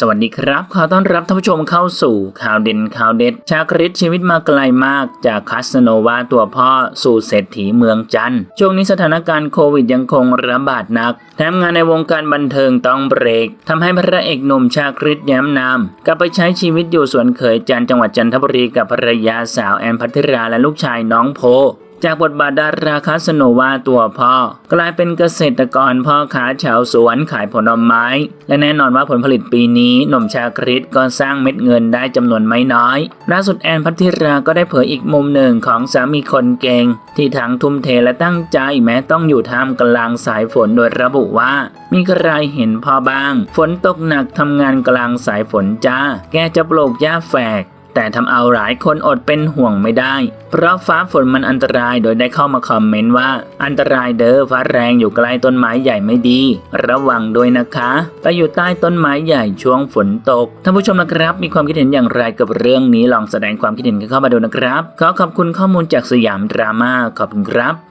สวัสดีครับ ขอต้อนรับท่านผู้ชมเข้าสู่ข่าวเด่นข่าวเด็ด ชาคริตชีวิตมาไกลมากจากคาสโนวาตัวพ่อสู่เศรษฐีเมืองจันทร์ช่วงนี้สถานการณ์โควิดยังคงระบาดหนักแถมงานในวงการบันเทิงต้องเบรกทำให้พระเอกหนุ่มชาคริตแย้มนามกลับไปใช้ชีวิตอยู่สวนเขยจันทร์จังหวัดจันทบุรีกับภรรยาสาวแอนพัทราและลูกชายน้องโพ จากบทบาทดาราคาสโนวาตัวพ่อ กลายเป็นเกษตรกรพ่อค้าชาวสวนขายผลไม้ และแน่นอนว่าผลผลิตปีนี้หน่มชาคริตก็สร้างเม็ดเงินได้จำนวนไม่น้อยล่าสุดแอนพัทธิราก็ได้เผยอีกมุมหนึ่งของสามีคนเก่ง ที่ทั้งทุ่มเทและตั้งใจแม้ต้องอยู่ท่ามกลางสายฝนโดยระบุว่า มีใครเห็นพ่อบ้าง ฝนตกหนักทำงานกลางสายฝนจ้า แกจะปลูกหญ้าแฝก แต่ทำเอาหลายคนอดเป็นห่วงไม่ได้ เพราะฟ้าฝนมันอันตรายโดยได้เข้ามาคอมเมนต์ว่า อันตรายเด้อฟ้าแรงอยู่ใกล้ต้นไม้ใหญ่ไม่ดี ระวังด้วยนะคะ ไปอยู่ใต้ต้นไม้ใหญ่ช่วงฝนตกท่านผู้ชมนะครับ มีความคิดเห็นอย่างไรกับเรื่องนี้ลองแสดงความคิดเห็นกันเข้ามาดูนะครับ ขอขอบคุณข้อมูลจากสยามดราม่าขอบคุณครับ